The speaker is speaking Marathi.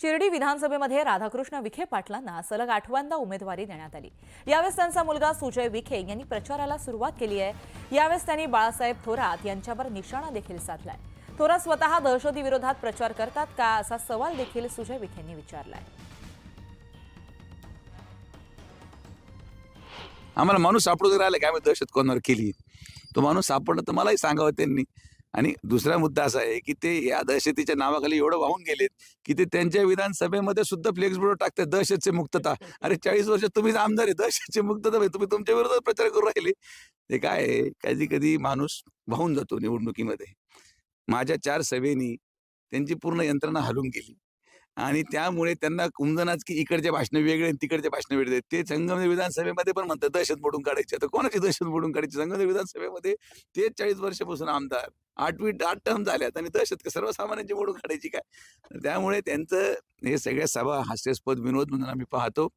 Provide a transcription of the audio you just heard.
शिर्डी विधानसभेमध्ये राधाकृष्ण विखे पाटलांना सलग आठव्यांदा उमेदवारी देण्यात आली. यावेळेस त्यांचा मुलगा सुजय विखे यांनी प्रचाराला सुरुवात केली आहे. यावेळेस त्यांनी बाळासाहेब थोरात यांच्यावर निशाणा देखील साधलाय. थोरात स्वतः दहशतीविरोधात प्रचार करतात का असा सवाल देखील सुजय विखेंनी विचारलाय. आम्हाला माणूस सापडू राहिला की आम्ही दहशत कोणावर केली? तो माणूस सापडला तर मलाही सांगावं त्यांनी. आणि दुसरा मुद्दा असा आहे की ते या दहशतीच्या नावाखाली एवढं वाहून गेलेत की ते त्यांच्या विधानसभेमध्ये सुद्धा फ्लेक्स बोर्ड टाकतात दहशतचे मुक्तता. अरे चाळीस वर्ष तुम्हीच आमदार आहे दहशतचे मुक्तता भाई, तुम्ही तुमच्या विरोधात प्रचार करू राहिले. ते काय आहे कधी कधी माणूस वाहून जातो निवडणुकीमध्ये. माझ्या चार सभेनी त्यांची पूर्ण यंत्रणा हलून गेली. आणि त्यामुळे त्यांना कुंजनाच की इकडचे भाषण वेगळे आणि तिकडचे भाषण वेगळे. ते संगमनेर विधानसभेमध्ये पण म्हणतात दहशत मोडून काढायची. आता कोणाची दहशत मोडून काढायची? संगमनेर विधानसभेमध्ये ते चाळीस वर्षापासून आमदार. आठवी आठ टर्म झाल्यात आणि दहशत सर्वसामान्यांची मोडून काढायची काय? त्यामुळे त्यांचं हे सगळ्या सभा हास्यास्पद विनोद म्हणून आम्ही पाहतो.